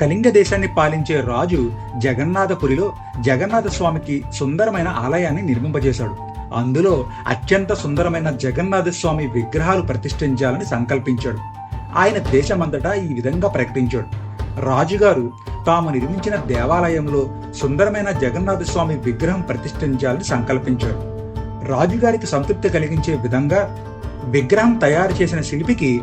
కళింగ దేశాన్ని పాలించే రాజు జగన్నాథపురిలో జగన్నాథ స్వామికి సుందరమైన ఆలయాన్ని నిర్మింపజేశాడు. అందులో అత్యంత సుందరమైన జగన్నాథ స్వామి విగ్రహాలు ప్రతిష్ఠించాలని సంకల్పించాడు. ఆయన దేశమంతటా ఈ విధంగా ప్రకటించాడు. రాజుగారు తాము నిర్మించిన దేవాలయంలో సుందరమైన జగన్నాథ స్వామి విగ్రహం ప్రతిష్ఠించాలని సంకల్పించాడు రాజుగారికి సంతృప్తి కలిగించే విధంగా విగ్రహం తయారు చేసిన శిల్పికి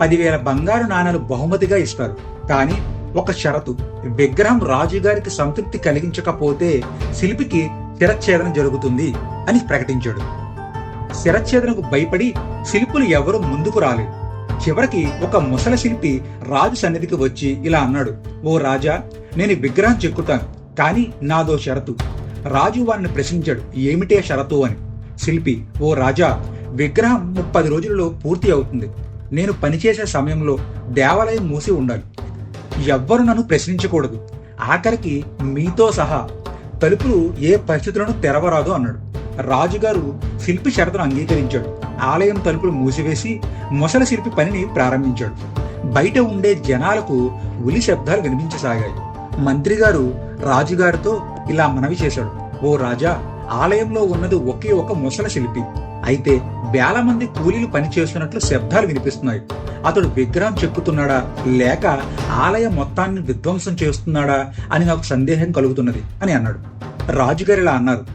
పదివేల బంగారు నాణాలు బహుమతిగా ఇస్తారు. కానీ ఒక షరతు. విగ్రహం రాజుగారికి సంతృప్తి కలిగించకపోతే శిల్పికి శిరచ్ఛేదన జరుగుతుంది అని ప్రకటించాడు. శిరచ్ఛేదనకు భయపడి శిల్పులు ఎవరూ ముందుకు రాలేదు. చివరికి ఒక ముసలి శిల్పి రాజు సన్నిధికి వచ్చి ఇలా అన్నాడు ఓ రాజా నేను విగ్రహం చెక్కుతాను కానీ నాదో షరతు. రాజు వారిని ప్రశ్నించాడు ఏమిటే షరతు అని. శిల్పి ఓ రాజా విగ్రహం ముప్పది రోజులలో పూర్తి అవుతుంది. నేను పనిచేసే సమయంలో దేవాలయం మూసి ఉండాలి. ఎవ్వరు నన్ను ప్రశ్నించకూడదు. ఆఖరికి మీతో సహా తలుపులు ఏ పరిస్థితులను తెరవరాదు అన్నాడు. రాజుగారు శిల్పి షరతును అంగీకరించాడు. ఆలయం తలుపులు మూసివేసి ముసల శిల్పి పనిని ప్రారంభించాడు. బయట ఉండే జనాలకు ఉలి శబ్దాలు వినిపించసాగాయి. మంత్రి గారు రాజుగారితో ఇలా మనవి చేశాడు. ఓ రాజా ఆలయంలో ఉన్నది ఒకే ఒక ముసల శిల్పి. అయితే వేల మంది కూలీలు పనిచేస్తున్నట్లు శబ్దాలు వినిపిస్తున్నాయి. అతడు విగ్రహం చెక్కుతున్నాడా? లేక ఆలయ మొత్తాన్ని విధ్వంసం చేస్తున్నాడా? అని నాకు సందేహం కలుగుతున్నది అని అన్నాడు. రాజుగారు ఇలా అన్నారు.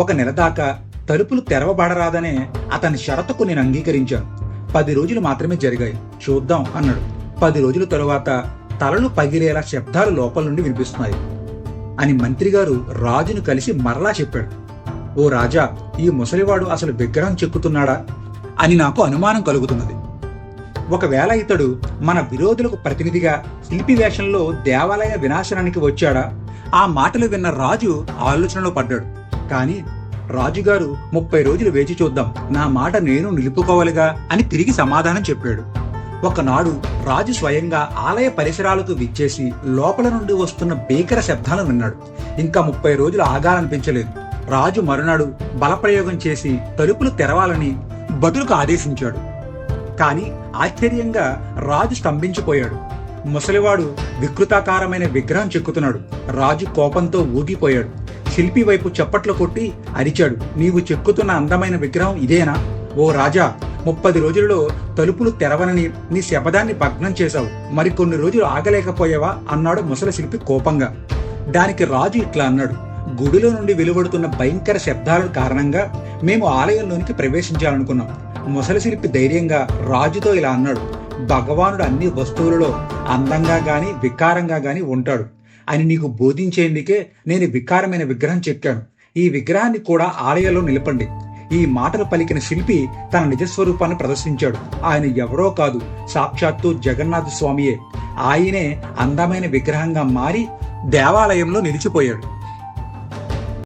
ఒక నెల దాకా తలుపులు తెరవబడరాదనే అతని షరతుకు నేను అంగీకరించాను. పది రోజులు మాత్రమే జరిగాయి. చూద్దాం అన్నాడు. పది రోజుల తరువాత తలలు పగిలేలా శబ్దాలు లోపల నుండి వినిపిస్తున్నాయి అని మంత్రిగారు రాజును కలిసి మరలా చెప్పాడు. ఓ రాజా ఈ ముసలివాడు అసలు విగ్రహం చెక్కుతున్నాడా? అని నాకు అనుమానం కలుగుతున్నది. ఒకవేళ ఇతడు మన విరోధులకు ప్రతినిధిగా శిల్పి వేషంలో దేవాలయ వినాశనానికి వచ్చాడా? ఆ మాటలు విన్న రాజు ఆలోచనలో పడ్డాడు. కానీ రాజుగారు ముప్పై రోజులు వేచి చూద్దాం నా మాట నేను నిలుపుకోవాలిగా అని తిరిగి సమాధానం చెప్పాడు. ఒకనాడు రాజు స్వయంగా ఆలయ పరిసరాలకు విచ్చేసి లోపల నుండి వస్తున్న భీకర శబ్దాలను విన్నాడు. ఇంకా ముప్పై రోజులు ఆగాలనిపించలేదు. రాజు మరునాడు బలప్రయోగం చేసి తలుపులు తెరవాలని బదులుకు ఆదేశించాడు. కానీ ఆశ్చర్యంగా రాజు స్తంభించిపోయాడు. ముసలివాడు వికృతాకారమైన విగ్రహం చెక్కుతున్నాడు. రాజు కోపంతో ఊగిపోయాడు. శిల్పి వైపు చప్పట్లు కొట్టి అరిచాడు. నీవు చెక్కుతున్న అందమైన విగ్రహం ఇదేనా? ఓ రాజా ముప్పది రోజులలో తలుపులు తెరవనని నీ శపథాన్ని భగ్నం చేశావు. మరికొన్ని రోజులు ఆగలేకపోయావా? అన్నాడు ముసలి శిల్పి కోపంగా. దానికి రాజు ఇట్లా అన్నాడు. గుడిలో నుండి వెలువడుతున్న భయంకర శబ్దాల కారణంగా మేము ఆలయంలోనికి ప్రవేశించాలనుకున్నాం. ముసలి శిల్పి ధైర్యంగా రాజుతో ఇలా అన్నాడు. భగవానుడు అన్ని వస్తువులలో అందంగా గాని వికారంగా గాని ఉంటాడు. అని నీకు బోధించేందుకే నేను వికారమైన విగ్రహం చెక్కాను. ఈ విగ్రహాన్ని కూడా ఆలయంలో నిలపండి. ఈ మాటలు పలికిన శిల్పి తన నిజస్వరూపాన్ని ప్రదర్శించాడు. ఆయన ఎవరో కాదు సాక్షాత్తు జగన్నాథ స్వామియే. ఆయనే అందమైన విగ్రహంగా మారి దేవాలయంలో నిలిచిపోయాడు.